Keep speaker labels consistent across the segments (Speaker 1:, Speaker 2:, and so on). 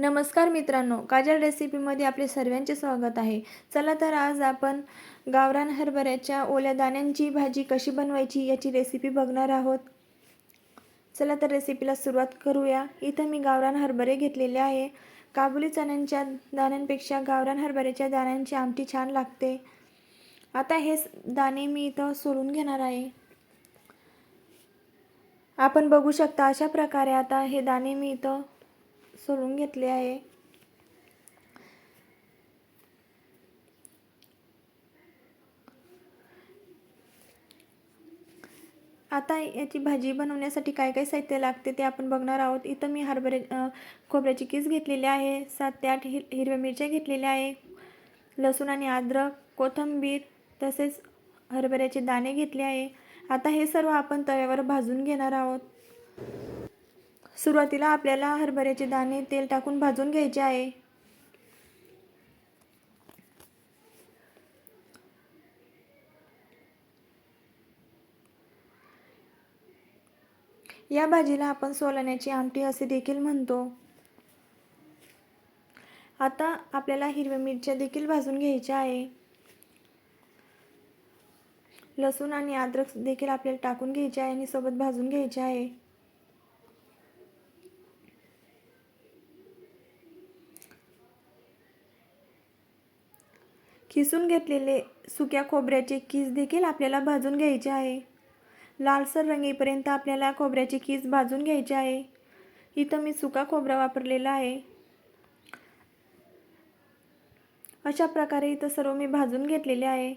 Speaker 1: नमस्कार मित्रांनो काजल रेसिपीमध्ये आपले सर्वांचे स्वागत आहे. चला तर आज आपण गावरान हरभऱ्याच्या ओल्या दाण्यांची भाजी कशी बनवायची याची रेसिपी बघणार आहोत. चला तर रेसिपीला सुरुवात करूया. इथं मी गावरान हरभरे घेतलेले आहे. काबुली चण्यांच्या दाण्यांपेक्षा गावरान हरभऱ्याच्या दाण्यांची आमटी छान लागते. आता हे दाणे मी इथं सोलून घेणार आहे. आपण बघू शकता अशा प्रकारे आता हे दाणे मी इथं सोलून घेतले आहे. आता याची भाजी बनवण्यासाठी काय काय साहित्य लागते ते आपण बघणार आहोत. इथं मी हरभरे खोबऱ्याची किस घेतलेली आहे सात ते आठ हिर हिरव्या मिरच्या घेतलेल्या आहे लसूण आणि अद्रक कोथिंबीर तसेच हरभऱ्याचे दाणे घेतले आहे. आता हे सर्व आपण तव्यावर भाजून घेणार आहोत. सुरुवातीला आपल्याला हरभऱ्याचे दाणे तेल टाकून भाजून घ्यायचे आहे. या भाजीला आपण सोलण्याची आमटी असे देखील म्हणतो. आता आपल्याला हिरव्या मिरच्या देखील भाजून घ्यायच्या आहे. लसूण आणि अद्रक देखील आपल्याला टाकून घ्यायचे आहे आणि सोबत भाजून घ्यायचे आहे. खिसून घेतलेले सुक्या खोबऱ्याचे किस देखील आपल्याला भाजून घ्यायचे आहे. लालसर रंगीपर्यंत आपल्याला खोबऱ्याचे किस भाजून घ्यायचे आहे. इथं मी सुका खोबरा वापरलेला आहे. अशा प्रकारे इथं सर्व मी भाजून घेतलेले आहे.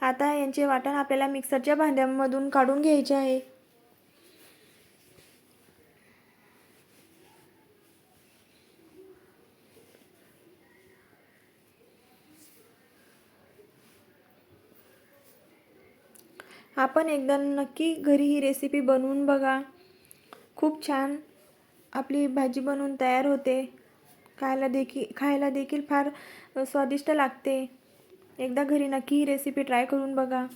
Speaker 1: आता यांचे वाटण आपल्याला मिक्सरच्या भांड्यामधून काढून घ्यायचे आहे. आपण एकदा नक्की घरी ही रेसिपी बनवून बघा. खूप छान आपली भाजी बनवून तयार होते. खायला देखील खायला देखील फार स्वादिष्ट लागते. एकदा घरी नक्की ही रेसिपी ट्राय करून बघा.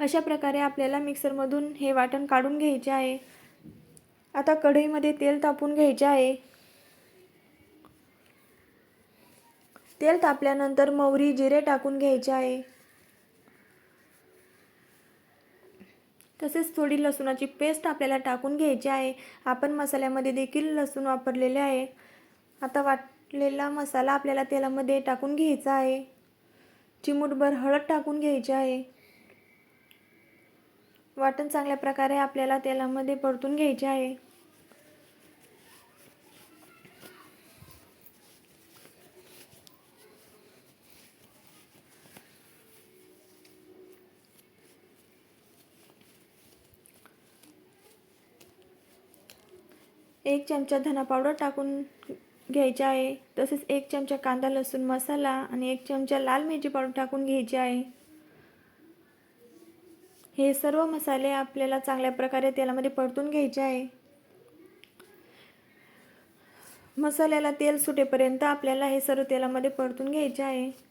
Speaker 1: अशा प्रकारे आपल्याला मिक्सरमधून हे वाटण काढून घ्यायचे आहे. आता कढईमध्ये तेल तापून घ्यायचे आहे. तेल तापल्यानंतर मोहरी जिरे टाकून घ्यायचे आहे तसेच थोडी लसूणाची पेस्ट आपल्याला टाकून घ्यायची आहे. आपण मसाल्यामध्ये देखील लसूण वापरलेले आहे. आता वाटलेला मसाला आपल्याला तेलामध्ये टाकून घ्यायचा आहे. चिमूटभर हळद टाकून घ्यायची आहे. वाटण चांगल्या प्रकारे आपल्याला तेलामध्ये परतून घ्यायचे आहे. एक चमचा धना पावडर टाकून घ्यायचे आहे. तसेच एक चमचा कांदा लसूण मसाला आणि एक चमचा लाल मिरची पावडर टाकून घ्यायचे आहे. हे सर्व मसाले आपल्याला चांगल्या प्रकारे तेलामध्ये परतून घ्यायचे आहे. मसाल्याला तेल सुटेपर्यंत आपल्याला हे सर्व तेलामध्ये परतून घ्यायचे आहे.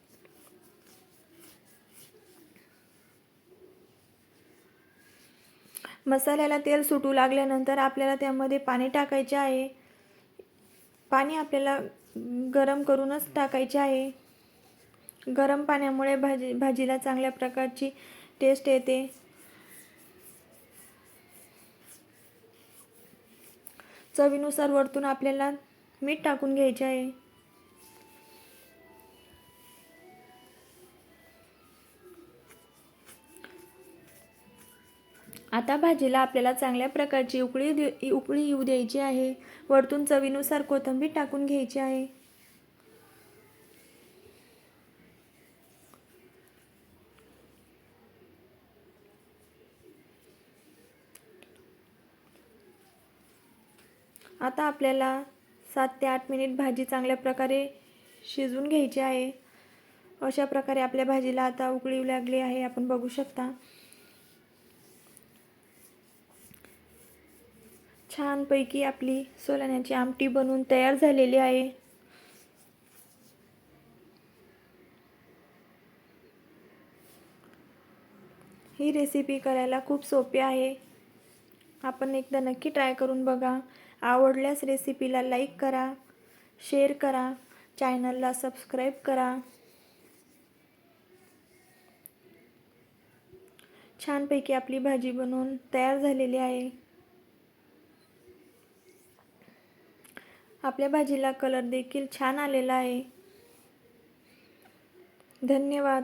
Speaker 1: मसाल्याला तेल सुटू लागल्यानंतर आपल्याला त्यामध्ये पाणी टाकायचे आहे. पाणी आपल्याला गरम करूनच टाकायचे आहे. गरम पाण्यामुळे भाजी भाजीला चांगल्या प्रकारची टेस्ट येते. चवीनुसार वरतून आपल्याला मीठ टाकून घ्यायचे आहे. आता भाजीला आपल्याला चांगल्या प्रकारची उकळी दे उकळी येऊ द्यायची आहे. वरतून चवीनुसार कोथिंबीर टाकून घ्यायची आहे. आता आपल्याला सात ते आठ मिनिट भाजी चांगल्या प्रकारे शिजवून घ्यायची आहे. अशा प्रकारे आपल्या भाजीला आता उकळी येऊ लागली आहे. आपण बघू शकता. छानपैकी आपली सोलाण्याची आमटी बनवून तयार झालेली आहे. ही रेसिपी करायला खूप सोपी आहे. आपण एकदा नक्की ट्राय करून बघा. आवडल्यास रेसिपीला लाईक करा शेअर करा चॅनलला सबस्क्राईब करा. छानपैकी आपली भाजी बनवून तयार झालेली आहे. आपल्या भाजीला कलर देखील छान आलेला आहे. धन्यवाद.